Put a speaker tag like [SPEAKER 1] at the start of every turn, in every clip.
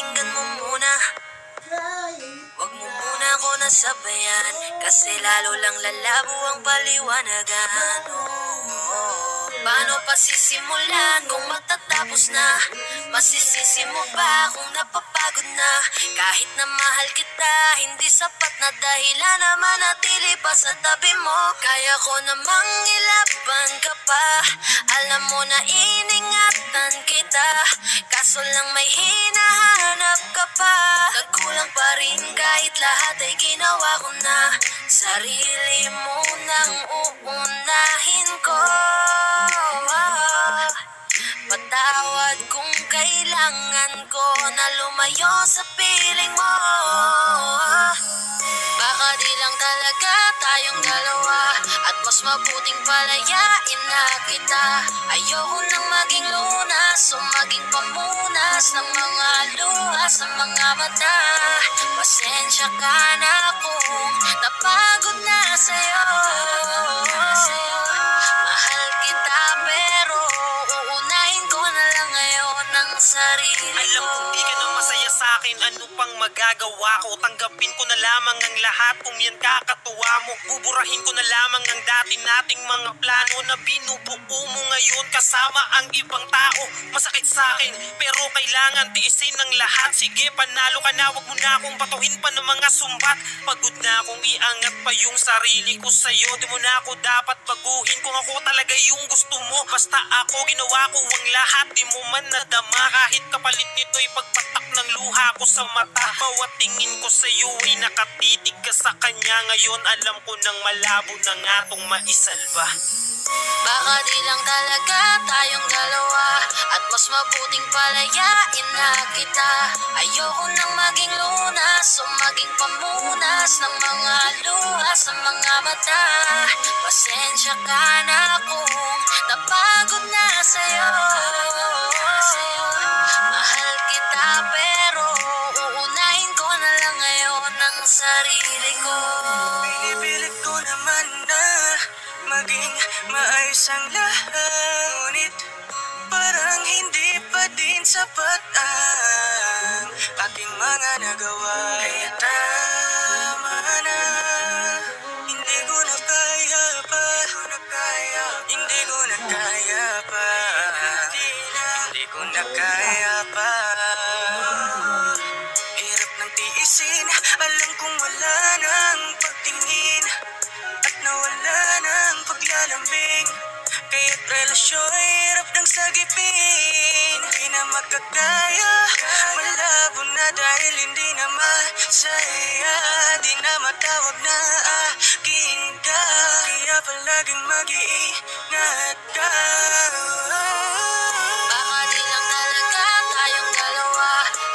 [SPEAKER 1] Pakinggan mo muna. Huwag mo muna ako nasabayan Kasi lalo lang lalabo ang paliwanagan. Oh, Paano pa sisimulan kung matatapos na? Masisisi mo ba kung napapagod na? Kahit na mahal kita, hindi sapat na dahilan na manatili pa sa tabi mo. Kaya ko namang ilaban ka pa. Alam mo na iningatan kita Kaso lang may hinahan hinahanap ka pa. Nagkulang pa rin kahit lahat ay ginawa ko na. Sarili mo nang uunahin ko. Patawad kung kailangan ko na lumayo sa piling mo. Baka di lang talaga tayong dalawa. At mas mabuting palayain na kita. Ayoko nang maging lunas o maging pamunas Ng mga luha sa mga mata Pasensya ka na kung napagod
[SPEAKER 2] Alam
[SPEAKER 1] ko
[SPEAKER 2] kong di ka na masaya sa akin. Ano pang magagawa ko? Tanggapin ko na lamang ang lahat. Kung yan kakatuwa mo Buburahin ko na lamang ang dati nating mga plano Na binubuo mo ngayon Kasama ang ibang tao. Masakit sa akin Pero kailangan tiisin ng lahat. Sige panalo ka na. Huwag mo na akong batuhin pa ng mga sumbat. Pagod na akong iangat pa yung sarili ko sa'yo. Di mo na ako dapat baguhin Kung ako talaga yung gusto mo. Basta ako ginawa ko ang lahat. Di mo man nadama Kahit kapalit nito'y pagpatak ng luha ko sa mata. Bawat tingin ko sa'yo ay nakatitig ka sa kanya. Ngayon alam ko nang malabo na nga tong maisalba.
[SPEAKER 1] Baka di lang talaga tayong dalawa. At mas mabuting palayain na kita. Ayoko nang maging lunas o maging pamunas Ng mga luha sa mga mata. Pasensya ka na kung napagod na sa'yo sarili ko.
[SPEAKER 3] Pinipilit ko naman na maging maayos ang lahat. Ngunit parang hindi pa din sapat ang aking mga nagawa. Kaya tama na Hindi ko na kaya pa. Hindi ko na kaya pa. Hindi ko na kaya pa ng paglalambing Kaya't relasyon ay hirap ng sagipin. Hindi na magkakaya Malabo na dahil hindi na masaya. Di na matawag na akin ka Kaya palaging mag-iingat ka.
[SPEAKER 1] Baka di lang talaga tayong dalawa.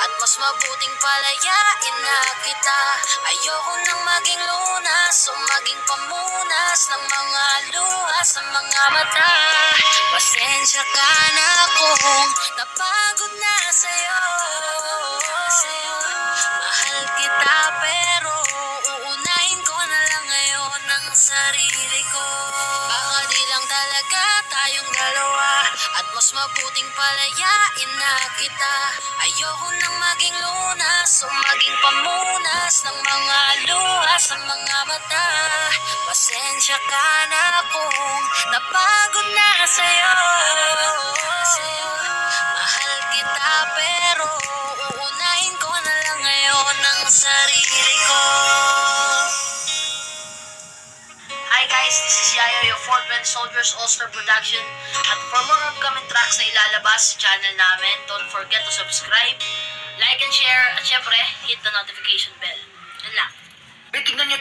[SPEAKER 1] At mas mabuting palayain na kita. Ayoko nang maging lunas o maging pamunas Ng mga luha sa mga mata. Pasensya ka na kung napagod na sa'yo. Mahal kita pero uunahin ko na lang ngayon ang sarili ko. Baka di lang talaga tayong dalawa At mas mabuting palayain na kita. Ayoko nang maging lunas o maging pamunas Ng mga luha sa mga mata. Pasensya ka na kung napagod na sa'yo. Mahal kita pero uunahin ko na lang ngayon ang sarili ko. Hi guys, this is Yayo, your Fort Red Soldiers All-Star Production. At for more upcoming tracks na ilalabas sa channel namin, don't forget to subscribe, like and share, at syempre, hit the notification bell. Yun lang.
[SPEAKER 3] Tingnan niyo